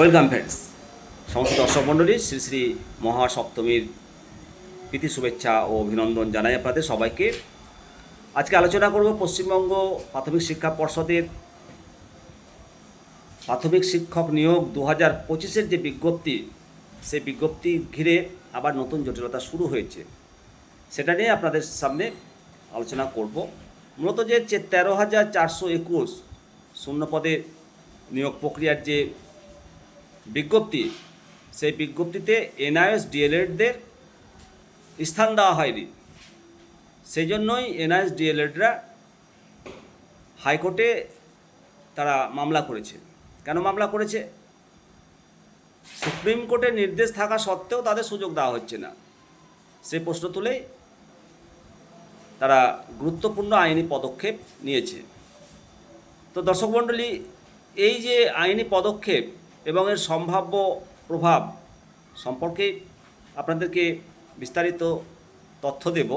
Welcome friends. সমস্ত দর্শক মণ্ডলী, শ্রী শ্রী মহাসপ্তমীর প্রীতি শুভেচ্ছা ও অভিনন্দন জানাই আপনাদের সবাইকে। আজকে আলোচনা করব পশ্চিমবঙ্গ প্রাথমিক শিক্ষা পর্ষদের প্রাথমিক শিক্ষক নিয়োগ দু হাজার পঁচিশের যে বিজ্ঞপ্তি, সেই বিজ্ঞপ্তি ঘিরে আবার নতুন জটিলতা শুরু হয়েছে। সেটা নিয়ে আপনাদের সামনে আলোচনা করব। মূলত যে তেরো হাজার চারশো একুশ শূন্য পদে নিয়োগ প্রক্রিয়ার যে বিজ্ঞপ্তি, সেই বিজ্ঞপ্তিতে এনআইএস ডিএলএডদের স্থান দেওয়া হয়নি। সেই জন্যই এনআইএস ডিএলএডরা হাইকোর্টে তারা মামলা করেছে। কেন মামলা করেছে? সুপ্রিম কোর্টের নির্দেশ থাকা সত্ত্বেও তাদের সুযোগ দেওয়া হচ্ছে না। সেই প্রশ্ন তুলেই তারা গুরুত্বপূর্ণ আইনি পদক্ষেপ নিয়েছে। তো দর্শক মণ্ডলী, এই যে আইনি পদক্ষেপ এবং এর সম্ভাব্য প্রভাব সম্পর্কে আপনাদেরকে বিস্তারিত তথ্য দেব।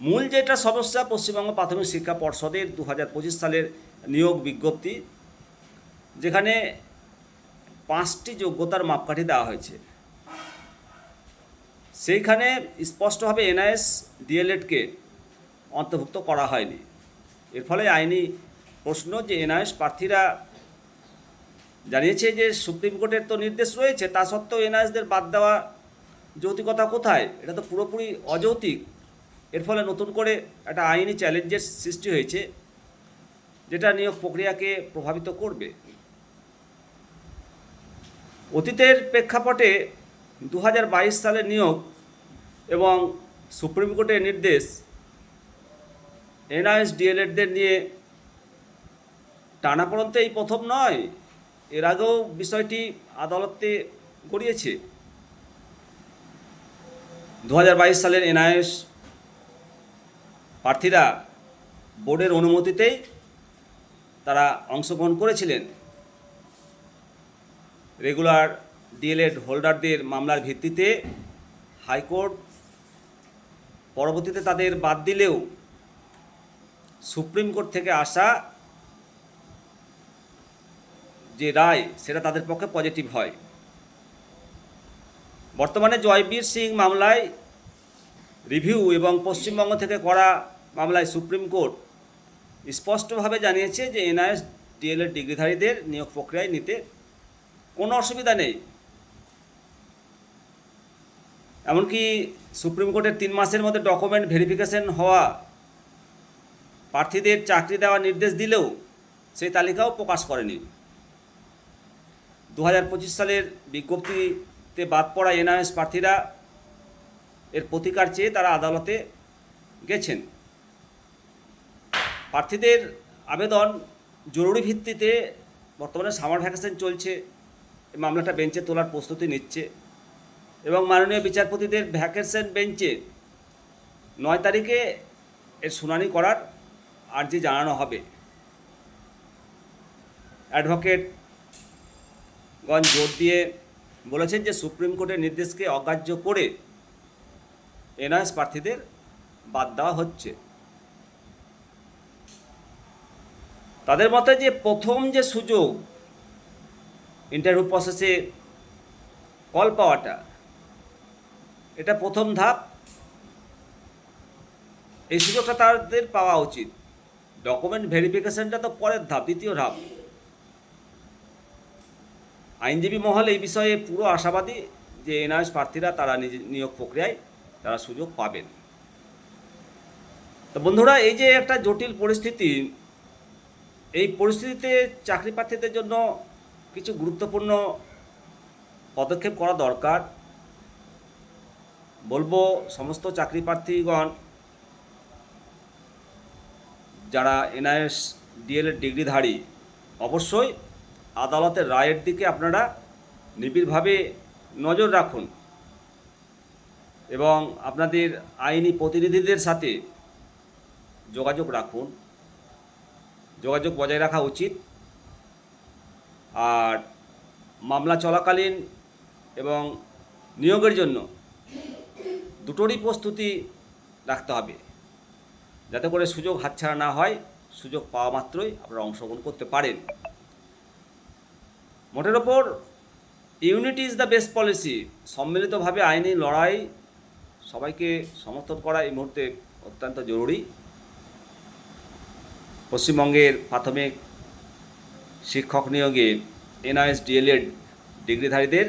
মূল যেটা সমস্যা পশ্চিমবঙ্গ প্রাথমিক শিক্ষা পর্ষদের দু হাজার পঁচিশ সালের নিয়োগ বিজ্ঞপ্তি, যেখানে পাঁচটি যোগ্যতার মাপকাঠি দেওয়া হয়েছে। সেইখানে স্পষ্টভাবে এনআইএস, ডিএলএডকে অন্তর্ভুক্ত করা হয়নি। এর ফলে আইনি প্রশ্ন যে এনআইএস প্রার্থীরা জানিয়েছে যে সুপ্রিম কোর্টের তো নির্দেশ রয়েছে, তা সত্ত্বেও এনআইএসদের বাদ দেওয়া যৌতিকতা কোথায়? এটা তো পুরোপুরি অযৌতিক। এর ফলে নতুন করে একটা আইনি চ্যালেঞ্জের সৃষ্টি হয়েছে, যেটা নিয়োগ প্রক্রিয়াকে প্রভাবিত করবে। অতীতের প্রেক্ষাপটে দু হাজার বাইশ সালের নিয়োগ এবং সুপ্রিম কোর্টের নির্দেশ এনআইএস ডিএলএডদের নিয়ে টানাপড়ন্ত এই প্রথম নয়। এর আগেও বিষয়টি আদালতে গড়িয়েছে। দু হাজার বাইশ সালের এনআইএস প্রার্থীরা বোর্ডের অনুমতিতেই তারা অংশগ্রহণ করেছিলেন। রেগুলার ডিএলএড হোল্ডারদের মামলার ভিত্তিতে হাইকোর্ট পরবর্তীতে তাদের বাদ দিলেও সুপ্রিম কোর্ট থেকে আসা যে রায়, সেটা তাদের পক্ষে পজিটিভ হয়। বর্তমানে জয়বীর সিং মামলায় রিভিউ এবং পশ্চিমবঙ্গ থেকে করা মামলায় সুপ্রিম কোর্ট স্পষ্টভাবে জানিয়েছে যে এনআইএস, ডিএলএড ডিগ্রিধারীদের নিয়োগ প্রক্রিয়ায় নিতে কোনো অসুবিধা নেই। এমনকি সুপ্রিম কোর্টের তিন মাসের মধ্যে ডকুমেন্ট ভেরিফিকেশন হওয়া প্রার্থীদের চাকরি দেওয়ার নির্দেশ দিলেও সেই তালিকাও প্রকাশ করেনি। দু হাজার পঁচিশ সালের বিজ্ঞপ্তিতে বাদ পড়া এনআরএস প্রার্থীরা এর প্রতিকার চেয়ে তারা আদালতে গেছেন। প্রার্থীদের আবেদন জরুরি ভিত্তিতে বর্তমানে সামার ভ্যাকেশন চলছে মামলাটা বেঞ্চে তোলার প্রস্তুতি নিচ্ছে এবং মাননীয় বিচারপতিদের ভ্যাকেশন বেঞ্চে নয় তারিখে এর শুনানি করার আর্জি জানানো হবে। অ্যাডভোকেট গঞ্জ জোর দিয়ে বলেছেন যে সুপ্রিম কোর্টের নির্দেশকে অগ্রাহ্য করে এনআইএস প্রার্থীদের বাদ দেওয়া হচ্ছে। তাদের মতে যে প্রথম যে সুযোগ ইন্টারভিউ প্রসেসে কল পাওয়াটা, এটা প্রথম ধাপ। এই সুযোগটা তাদের পাওয়া উচিত। ডকুমেন্ট ভেরিফিকেশনটা তো পরের ধাপ, দ্বিতীয় ধাপ। আইনজীবী মহল এই বিষয়ে পুরো আশাবাদী যে এনআরএস প্রার্থীরা তারা নিজ নিয়োগ প্রক্রিয়ায় তারা সুযোগ পাবেন। তো বন্ধুরা, এই যে একটা জটিল পরিস্থিতি, এই পরিস্থিতিতে চাকরি প্রার্থীদের জন্য কিছু গুরুত্বপূর্ণ পদক্ষেপ করা দরকার। বলব, সমস্ত চাকরি প্রার্থীগণ যারা এনআইএস ডিএলএড ডিগ্রিধারী, অবশ্যই আদালতের রায়ের দিকে আপনারা নিবিড়ভাবে নজর রাখুন। এবং আপনাদের আইনি প্রতিনিধিদের সাথে যোগাযোগ রাখুন। যোগাযোগ বজায় রাখা উচিত। আর মামলা চলাকালীন এবং নিয়োগের জন্য দুটোরই প্রস্তুতি রাখতে হবে। যাতে করে সুযোগ হাতছাড়া না হয়, সুযোগ পাওয়া মাত্রই আপনারা অংশগ্রহণ করতে পারেন। মোটের ওপর unity is the best policy. সম্মিলিতভাবে আইনি লড়াই সবাইকে সমর্থন করা এই মুহূর্তে অত্যন্ত জরুরি। পশ্চিমবঙ্গের প্রাথমিক শিক্ষক নিয়োগে এনআইএস ডিএলএড ডিগ্রিধারীদের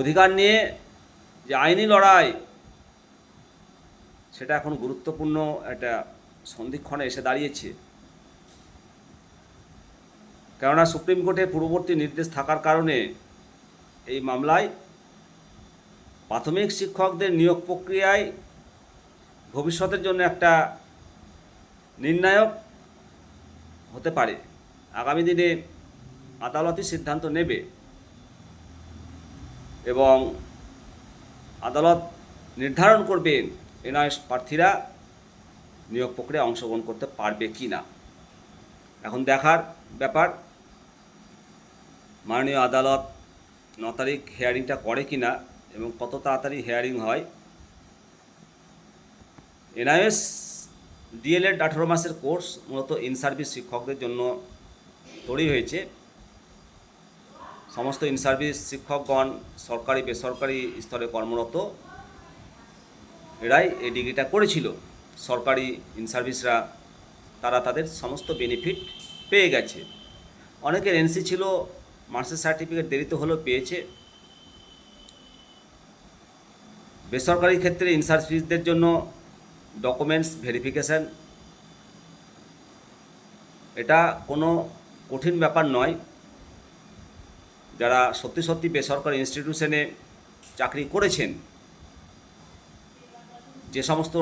অধিকার নিয়ে যে আইনি লড়াই, সেটা এখন গুরুত্বপূর্ণ একটা সন্ধিক্ষণে এসে দাঁড়িয়েছে। কেননা সুপ্রিম কোর্টে পূর্ববর্তী নির্দেশ থাকার কারণে এই মামলায় প্রাথমিক শিক্ষকদের নিয়োগ প্রক্রিয়ায় ভবিষ্যতের জন্য একটা নির্ণায়ক হতে পারে। আগামী দিনে আদালতই সিদ্ধান্ত নেবে এবং আদালত নির্ধারণ করবে এনআইএস প্রার্থীরা নিয়োগ প্রক্রিয়ায় অংশগ্রহণ করতে পারবে কি না এখন দেখার ব্যাপার, মাননীয় আদালত ন তারিখ হেয়ারিংটা করে কি না এবং কত তাড়াতাড়ি হেয়ারিং হয়, এনআইএস ডিএলএড আঠেরো মাসের কোর্স মূলত ইন সার্ভিস শিক্ষকদের জন্য তৈরি হয়েছে। সমস্ত ইন সার্ভিস শিক্ষকগণ সরকারি, বেসরকারি স্তরে কর্মরত, এরাই এই ডিগ্রিটা করেছিল। সরকারি ইন সার্ভিসরা তারা তাদের সমস্ত বেনিফিট পেয়ে গেছে। অনেকের এনসি ছিল মার্কসের সার্টিফিকেট দেরিতে হলেও পেয়েছে। বেসরকারি ক্ষেত্রে ইন সার্ভিসদের জন্য ডকুমেন্টস ভেরিফিকেশান এটা কোনো কঠিন ব্যাপার নয়। যারা সত্যি সত্যি বেসরকারি ইনস্টিটিউশনে চাকরি করেছেন যে সমস্ত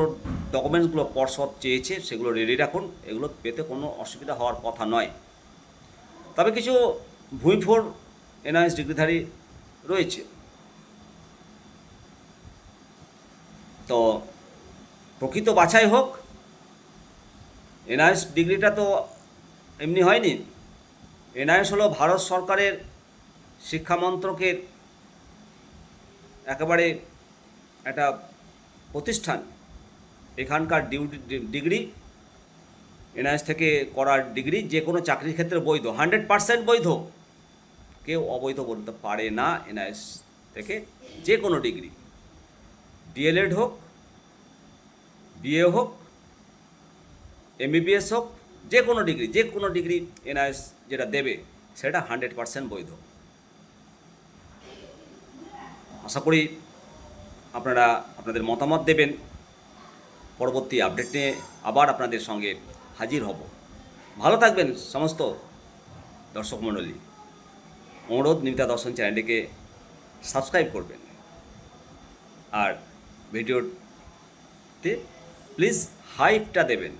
ডকুমেন্টসগুলো পর্ষদ চেয়েছে, সেগুলো রেডি রাখুন। এগুলো পেতে কোনো অসুবিধা হওয়ার কথা নয়। তবে কিছু ভুঁইফোর এনআইএস ডিগ্রিধারী রয়েছে। তো প্রকৃত বাছাই হোক এনআইএস ডিগ্রিটা তো এমনি হয়নি। এনআইএস হলো ভারত সরকারের শিক্ষা মন্ত্রকের একেবারে একটা প্রতিষ্ঠান, এখানকার ডিউটি, ডিগ্রি, এনআইএস থেকে করার ডিগ্রি, যে কোনো চাকরির ক্ষেত্রে বৈধ, হান্ড্রেড পারসেন্ট বৈধ। কেউ অবৈধ বলতে পারে না এনআইএস থেকে যে কোনো ডিগ্রি। ডিএলএড হোক, বিএ হোক, এমবিবিএস হোক, যে কোনো ডিগ্রি, যে কোনো ডিগ্রি এনআইএস যেটা দেবে, সেটা হান্ড্রেড পারসেন্ট বৈধ। আশা করি আপনারা আপনাদের মতামত দেবেন। পরবর্তী আপডেট নিয়ে আবার আপনাদের সঙ্গে হাজির হব। ভালো থাকবেন সমস্ত দর্শক মণ্ডলী। অনুরোধ নিমিতা দর্শন চ্যানেলটিকে সাবস্ক্রাইব করবেন। আর ভিডিওতে প্লিজ হাইপটা দেবেন।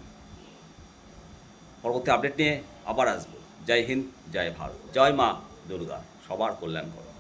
পরবর্তী আপডেট নিয়ে আবার আসব। জয় হিন্দ, জয় ভারত। জয় মা দুর্গা। সবার কল্যাণ করো।